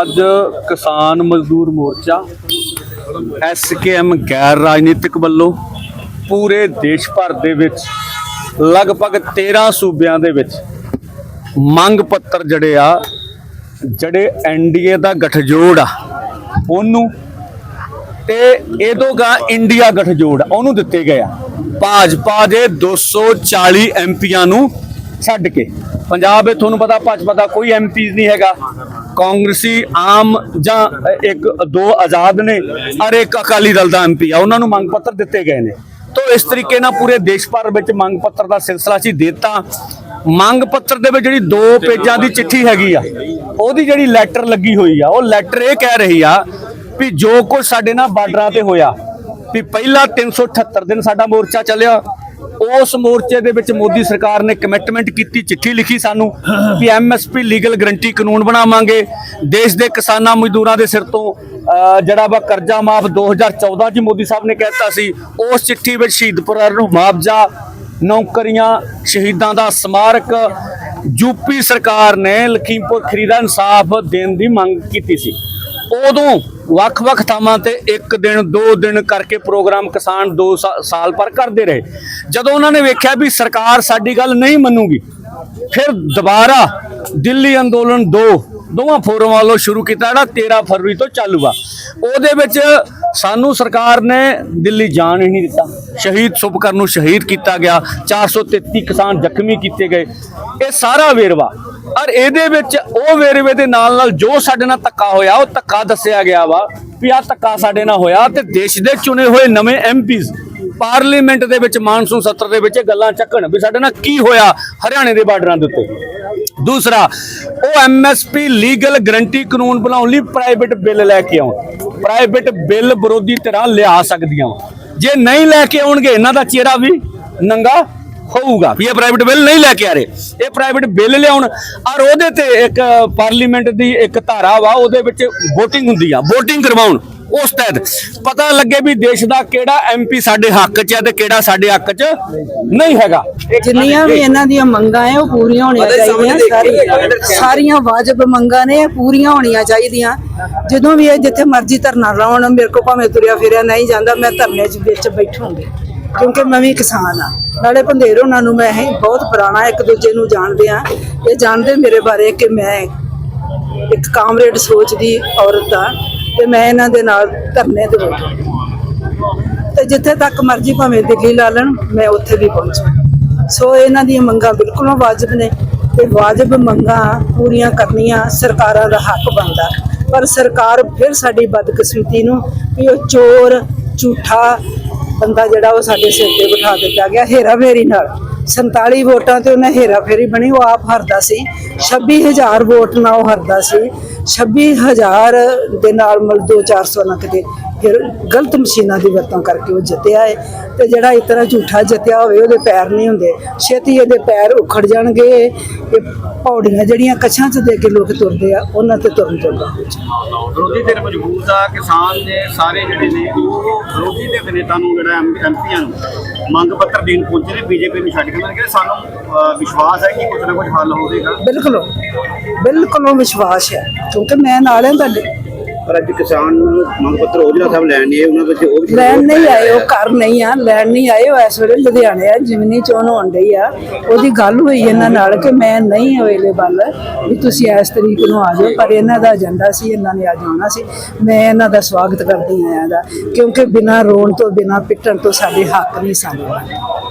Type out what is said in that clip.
ਅੱਜ ਕਿਸਾਨ ਮਜ਼ਦੂਰ ਮੋਰਚਾ ਐਸਕੇਐਮ ਗੈਰ ਰਾਜਨੀਤਿਕ ਵੱਲੋਂ ਪੂਰੇ ਦੇਸ਼ ਭਰ ਦੇ ਵਿੱਚ ਲਗਭਗ 13 ਸੂਬਿਆਂ ਦੇ ਵਿੱਚ ਮੰਗ ਪੱਤਰ ਜਿਹੜੇ ਆ ਜਿਹੜੇ ਐਨਡੀਏ ਦਾ ਗਠਜੋੜ ਆ ਉਹਨੂੰ ਤੇ ਇਹਦੋਂ ਗਾ ਇੰਡੀਆ ਗਠਜੋੜ ਆ, ਉਹਨੂੰ ਦਿੱਤੇ ਗਏ ਆ। ਭਾਜਪਾ ਦੇ 240 ਐਮਪੀਆਂ ਨੂੰ ਛੱਡ ਕੇ। ਪੰਜਾਬ ਵਿੱਚ ਤੁਹਾਨੂੰ ਪਤਾ ਭਾਜਪਾ ਦਾ ਕੋਈ ਐਮਪੀਜ਼ ਨਹੀਂ ਹੈਗਾ। ਕਾਂਗਰਸੀ ਆਮ ਜਾਂ ਇੱਕ ਦੋ ਆਜ਼ਾਦ ਨੇ ਔਰ ਇੱਕ ਅਕਾਲੀ ਦਲ ਦਾ ਐਮਪੀ ਆ, ਉਹਨਾਂ ਨੂੰ ਮੰਗ ਪੱਤਰ ਦਿੱਤੇ ਗਏ ਨੇ। ਤੋ ਇਸ ਤਰੀਕੇ ਨਾਲ ਪੂਰੇ ਦੇਸ਼ ਭਰ ਵਿੱਚ ਮੰਗ ਪੱਤਰ ਦਾ ਸਿਲਸਿਲਾ ਸੀ ਦਿੱਤਾ। ਮੰਗ ਪੱਤਰ ਦੇ ਵਿੱਚ ਜਿਹੜੀ ਦੋ ਪੇਜਾਂ ਦੀ ਚਿੱਠੀ ਹੈਗੀ ਆ, ਉਹਦੀ ਜਿਹੜੀ ਲੈਟਰ ਲੱਗੀ ਹੋਈ ਆ, ਉਹ ਲੈਟਰ ਇਹ ਕਹਿ ਰਹੀ ਆ ਵੀ ਜੋ ਕੁਝ ਸਾਡੇ ਨਾਲ ਬਾਰਡਰਾਂ ਤੇ ਹੋਇਆ, ਵੀ ਪਹਿਲਾ 378 ਦਿਨ ਸਾਡਾ ਮੋਰਚਾ ਚੱਲਿਆ ਉਸ ਮੋਰਚੇ ਦੇ ਵਿੱਚ ਮੋਦੀ ਸਰਕਾਰ ਨੇ ਕਮਿਟਮੈਂਟ ਕੀਤੀ, ਚਿੱਠੀ ਲਿਖੀ ਸਾਨੂੰ ਵੀ ਐਮਐਸਪੀ ਲੀਗਲ ਗਰੰਟੀ ਕਾਨੂੰਨ ਬਣਾਵਾਂਗੇ। ਦੇਸ਼ ਦੇ ਕਿਸਾਨਾਂ ਮਜ਼ਦੂਰਾਂ ਦੇ ਸਿਰ ਤੋਂ ਜਿਹੜਾ ਵਾ ਕਰਜ਼ਾ ਮਾਫ 2014 ਚ ਮੋਦੀ ਸਾਹਿਬ ਨੇ ਕਹਿਤਾ ਸੀ, ਉਸ ਚਿੱਠੀ ਵਿੱਚ ਸ਼ਹੀਦ ਨੂੰ ਮੁਆਵਜ਼ਾ, ਨੌਕਰੀਆਂ, ਸ਼ਹੀਦਾਂ ਦਾ ਸਮਾਰਕ ਯੂਪੀ ਸਰਕਾਰ ਨੇ ਲਖੀਮਪੁਰ ਖਰੀਦਾ ਦਾ ਇਨਸਾਫ ਦੇਣ ਦੀ ਮੰਗ ਕੀਤੀ ਸੀ। ਉਦੋਂ ਵੱਖ-ਵੱਖ ਥਾਵਾਂ ਤੇ ਇੱਕ ਦਿਨ, ਦੋ ਦਿਨ ਕਰਕੇ ਪ੍ਰੋਗਰਾਮ ਕਿਸਾਨ 2 ਸਾਲ ਪਰ ਕਰਦੇ ਰਹੇ। ਜਦੋਂ ਉਹਨਾਂ ਨੇ ਵੇਖਿਆ ਵੀ ਸਰਕਾਰ ਸਾਡੀ ਗੱਲ ਨਹੀਂ ਮੰਨੂਗੀ, ਫਿਰ ਦੁਬਾਰਾ ਦਿੱਲੀ ਅੰਦੋਲਨ 2 ਦੋਵਾਂ ਫੋਰਮ ਵੱਲੋਂ ਸ਼ੁਰੂ ਕੀਤਾ ਜਿਹੜਾ 13 ਫਰਵਰੀ ਤੋਂ ਚਾਲੂ ਆ। ਉਹਦੇ ਵਿੱਚ ਸਾਨੂੰ ਸਰਕਾਰ ਨੇ ਦਿੱਲੀ ਜਾਣ ਹੀ ਨਹੀਂ ਦਿੱਤਾ। ਸ਼ਹੀਦ ਸੁਭਕਰ ਨੂੰ ਸ਼ਹੀਦ ਕੀਤਾ ਗਿਆ। 433 ਕਿਸਾਨ ਜ਼ਖਮੀ ਕੀਤੇ ਗਏ। ਇਹ ਸਾਰਾ ਵੇਰਵਾ, ਔਰ ਇਹਦੇ ਵਿੱਚ ਉਹ ਵੇਰਵੇ ਦੇ ਨਾਲ ਨਾਲ ਜੋ ਸਾਡੇ ਨਾਲ ਧੱਕਾ ਹੋਇਆ, ਉਹ ਧੱਕਾ ਦੱਸਿਆ ਗਿਆ ਵਾ ਵੀ ਆ ਧੱਕਾ ਸਾਡੇ ਨਾਲ ਹੋਇਆ ਤੇ ਦੇਸ਼ ਦੇ ਚੁਣੇ ਹੋਏ ਨਵੇਂ ਐਮਪੀਜ਼ ਪਾਰਲੀਮੈਂਟ ਦੇ ਵਿੱਚ, ਮਾਨਸੂਨ ਸੱਤਰ ਦੇ ਵਿੱਚ ਇਹ ਗੱਲਾਂ ਚੱਕਣ ਵੀ ਸਾਡੇ ਨਾਲ ਕੀ ਹੋਇਆ ਹਰਿਆਣੇ ਦੇ ਬਾਰਡਰਾਂ ਦੇ ਉੱਤੇ। ਦੂਸਰਾ, ਉਹ ਐਮਐਸਪੀ ਲੀਗਲ ਗਰੰਟੀ ਕਾਨੂੰਨ ਬਣਾਉਣ ਲਈ ਪ੍ਰਾਈਵੇਟ ਬਿੱਲ ਲੈ ਕੇ ਆਉਣ। ਪ੍ਰਾਈਵੇਟ ਬਿੱਲ ਵਿਰੋਧੀ ਧਿਰਾਂ ਲਿਆ ਸਕਦੀਆਂ। ਵਾਂ। ਜੇ ਨਹੀਂ ਲੈ ਕੇ ਆਉਣਗੇ, ਇਹਨਾਂ ਦਾ ਚਿਹਰਾ ਵੀ ਨੰਗਾ ਹੋਊਗਾ। ਵੀ ਇਹ ਪ੍ਰਾਈਵੇਟ ਬਿੱਲ ਨਹੀਂ ਲੈ ਕੇ ਆ ਰਹੇ। ਇਹ ਪ੍ਰਾਈਵੇਟ ਬਿੱਲ ਲਿਆਉਣ, ਔਰ ਉਹਦੇ ਤੇ ਇੱਕ ਪਾਰਲੀਮੈਂਟ ਦੀ ਇੱਕ ਧਾਰਾ ਵਾ, ਉਹਦੇ ਵਿੱਚ VOTING ਹੁੰਦੀ ਆ, VOTING ਕਰਵਾਉਣ। ਉਸ ਤਹਿਤ ਪਤਾ ਲੱਗੇ ਵੀ ਦੇਸ਼ ਦਾ ਕਿਹੜਾ ਐਮਪੀ ਸਾਡੇ ਹੱਕ 'ਚ ਹੈ ਤੇ ਕਿਹੜਾ ਸਾਡੇ ਹੱਕ 'ਚ ਨਹੀਂ ਹੈਗਾ। ਜਿੰਨੀਆਂ ਵੀ ਇਹਨਾਂ ਦੀਆਂ ਮੰਗਾਂ ਹੈ ਉਹ ਪੂਰੀਆਂ ਹੋਣੀਆਂ ਚਾਹੀਦੀਆਂ। ਸਾਰੀ- ਸਾਰੀਆਂ ਵਾਜਬ ਮੰਗਾਂ ਨੇ ਪੂਰੀਆਂ ਹੋਣੀਆਂ ਚਾਹੀਦੀਆਂ। ਜਦੋਂ ਵੀ ਇਹ ਜਿੱਥੇ ਮਰਜ਼ੀ ਧਰਨਾ ਲਾਉਣ ਮੇਰੇ ਕੋ ਭਾਵੇਂ ਤੁਰਿਆ ਫਿਰਿਆ ਨਹੀਂ ਜਾਂਦਾ ਮੈਂ ਧਰਨੇ 'ਚ ਵਿੱਚ ਬੈਠੂੰਗੀ। ਕਿਉਂਕਿ ਮੈਂ ਵੀ ਕਿਸਾਨ ਆ ਨਾਲੇ ਭੰਦੇਰ ਉਹਨਾਂ ਨੂੰ ਮੈਂ ਇਹ ਬਹੁਤ ਪੁਰਾਣਾ ਇੱਕ ਦੂਜੇ ਨੂੰ ਜਾਣਦੇ ਆ ਇਹ ਜਾਣਦੇ ਮੇਰੇ ਬਾਰੇ ਕਿ ਮੈਂ ਇੱਕ ਕਾਮਰੇਡ ਸੋਚ ਦੀ ਔਰਤ ਆ ਤੇ ਮੈਂ ਇਹਨਾਂ ਦੇ ਨਾਲ ਧਰਨੇ ਤੇ ਬੈਠੂੰਗੀ ਤੇ ਜਿੱਥੇ ਤੱਕ ਮਰਜ਼ੀ ਭਾਵੇਂ ਦਿੱਲੀ ਲਾ ਲੈਣ, ਮੈਂ ਉੱਥੇ ਵੀ ਪਹੁੰਚਾਂ ਸੋ ਇਹਨਾਂ ਦੀਆਂ ਮੰਗਾਂ ਬਿਲਕੁਲ ਵਾਜਬ ਨੇ ਤੇ ਵਾਜਬ ਮੰਗਾਂ ਪੂਰੀਆਂ ਕਰਨੀਆਂ ਸਰਕਾਰਾਂ ਦਾ ਹੱਕ ਬਣਦਾ। ਪਰ ਸਰਕਾਰ ਫਿਰ ਸਾਡੀ ਬਦਕਿਸਮਤੀ ਨੂੰ ਵੀ ਉਹ ਚੋਰ, ਝੂਠਾ ਬੰਦਾ ਜਿਹੜਾ ਉਹ ਸਾਡੇ ਸਿਰ ਤੇ ਬਿਠਾ ਦਿੱਤਾ ਗਿਆ ਹੇਰਾ ਫੇਰੀ ਨਾਲ। 47 ਵੋਟਾਂ ਤੇ ਉਹਨੇ ਹੇਰਾ ਫੇਰੀ ਬਣੀ, ਉਹ ਆਪ ਹਰਦਾ ਸੀ। 26000 ਵੋਟ ਨਾਲ ਉਹ ਹਰਦਾ ਸੀ। 26000 ਦੇ ਨਾਲ ਮਲ 2-400 ਨਾ ਕਿਤੇ ਫਿਰ ਗਲਤ ਮਸ਼ੀਨਾਂ ਦੀ ਵਰਤੋਂ ਕਰਕੇ ਉਹ ਜਿੱਤਿਆ ਹੈ ਤੇ ਜਿਹੜਾ ਇਸ ਤਰ੍ਹਾਂ ਝੂਠਾ ਜਿੱਤਿਆ ਹੋਵੇ, ਉਹਦੇ ਪੈਰ ਨਹੀਂ ਹੁੰਦੇ। ਛੇਤੀ ਇਹਦੇ ਪੈਰ ਉਖੜ ਜਾਣਗੇ। ਇਹ ਪੌੜੀਆਂ ਜਿਹੜੀਆਂ ਕਛਾਂ 'ਚ ਦੇ ਕੇ ਲੋਕ ਤੁਰਦੇ ਆ, ਉਹਨਾਂ ਤੇ ਤੁਰਨ ਜੋਗਾ ਵਿਰੋਧੀ ਧਿਰ ਮਜ਼ਬੂਤ ਆ, ਕਿਸਾਨ ਦੇ ਸਾਰੇ ਜਿਹੜੇ ਨੇ, ਉਹ ਵਿਰੋਧੀ ਧਿਰ ਦੇ ਨੇਤਾ ਨੂੰ ਜਿਹੜਾ ਐਮਪੀਆਂ ਨੂੰ ਮੰਗ ਪੱਤਰ ਦੇਣ ਪਹੁੰਚੇ ਨੇ ਬੀਜੇਪੀ ਨੂੰ ਛੱਡ ਕੇ ਉਹਨਾਂ ਕਿਹਾ ਸਾਨੂੰ ਅਹ, ਵਿਸ਼ਵਾਸ ਹੈ ਕਿ ਕੁਝ ਨਾ ਕੁਝ ਹੱਲ ਹੋਵੇਗਾ। ਬਿਲਕੁਲ ਬਿਲਕੁਲ ਵਿਸ਼ਵਾਸ ਹੈ ਕਿਉਂਕਿ ਮੈਂ ਨਾਲ ਹਾਂ ਤੁਹਾਡੇ। ਪਰ ਅੱਜ ਕਿਸਾਨ ਮੰਗ ਪੱਤਰ ਉਹਜਲਾ ਸਾਹਿਬ ਲੈਣ ਨਹੀਂ ਉਹਨਾਂ ਵਿੱਚ ਉਹ ਲੈਣ ਨਹੀਂ ਆਏ ਉਹ ਘਰ ਨਹੀਂ ਆ ਲੈਣ ਨਹੀਂ ਆਏ ਉਹ ਇਸ ਵੇਲੇ ਲੁਧਿਆਣੇ ਆ ਜਿਮਨੀ ਚੋਣ ਹੋਣ ਡਈ ਆ। ਉਹਦੀ ਗੱਲ ਹੋਈ ਇਹਨਾਂ ਨਾਲ ਕਿ ਮੈਂ ਨਹੀਂ ਅਵੇਲੇਬਲ ਵੀ ਤੁਸੀਂ ਇਸ ਤਰੀਕ ਨੂੰ ਆ ਜਾਓ ਪਰ ਇਹਨਾਂ ਦਾ ਏਜੰਡਾ ਸੀ ਇਹਨਾਂ ਨੇ ਅੱਜ ਆਉਣਾ ਸੀ। ਮੈਂ ਇਹਨਾਂ ਦਾ ਸਵਾਗਤ ਕਰਦੀ ਹਾਂ ਇਹਦਾ ਕਿਉਂਕਿ ਬਿਨਾਂ ਰੋਣ ਤੋਂ ਬਿਨਾਂ ਪਿੱਟਣ ਤੋਂ ਸਾਡੇ ਹੱਕ ਨਹੀਂ ਸਾਨੂੰ